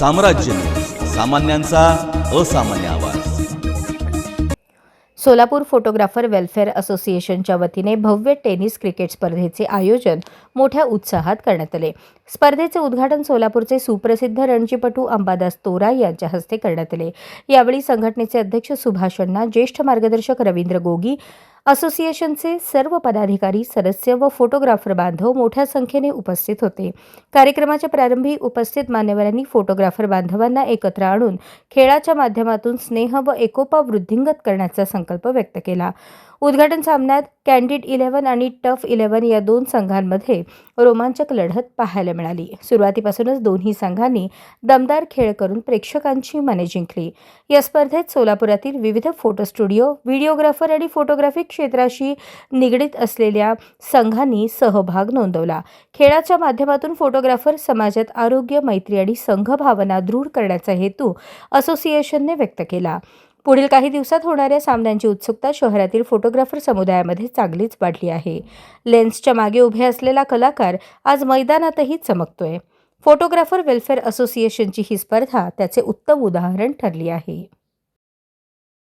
साम्राज्य. सामान्यांचा असामान्य आवाज. सोलापूर फोटोग्राफर वेलफेअर असोसिएशनच्या वतीने भव्य टेनिस क्रिकेट स्पर्धेचे आयोजन मोठ्या उत्साहात करण्यात आले. स्पर्धेचे उद्घाटन सोलापूरचे सुप्रसिद्ध रणजीपटू अंबादास तोरा यांच्या हस्ते करण्यात आले. यावेळी संघटनेचे अध्यक्ष सुभाष अण्णा ज्येष्ठ मार्गदर्शक रवींद्र गोगी असोसिएशनचे सर्व पदाधिकारी सदस्य व फोटोग्राफर बांधव मोठ्या संख्येने उपस्थित होते. कार्यक्रमाच्या प्रारंभी उपस्थित मान्यवरांनी फोटोग्राफर बांधवांना एकत्र आणून खेळाच्या माध्यमातून स्नेह व एकोपा वृद्धिंगत करण्याचा संकल्प व्यक्त केला. उद्घाटन सामन्यात कॅन्डिड इलेव्हन आणि टफ इलेव्हन या दोन संघांमध्ये रोमांचक लढत पाहायला मिळाली. सुरुवातीपासूनच दोन्ही संघांनी दमदार खेळ करून प्रेक्षकांची मने जिंकली. या स्पर्धेत सोलापुरातील विविध फोटो स्टुडिओ व्हिडिओग्राफर आणि फोटोग्राफी क्षेत्राशी निगडीत असलेल्या संघांनी सहभाग नोंदवला. खेळाच्या माध्यमातून फोटोग्राफर समाजात आरोग्य मैत्री आणि संघभावना दृढ करण्याचा हेतू असोसिएशनने व्यक्त केला. पुढील काही दिवसात होणाऱ्या सामन्यांची उत्सुकता शहरातील फोटोग्राफर समुदायामध्ये चांगलीच वाढली आहे. लेन्सच्या मागे उभे असलेला कलाकार आज मैदानातही चमकतोय. फोटोग्राफर वेलफेअर असोसिएशनची ही स्पर्धा त्याचे उत्तम उदाहरण ठरली आहे.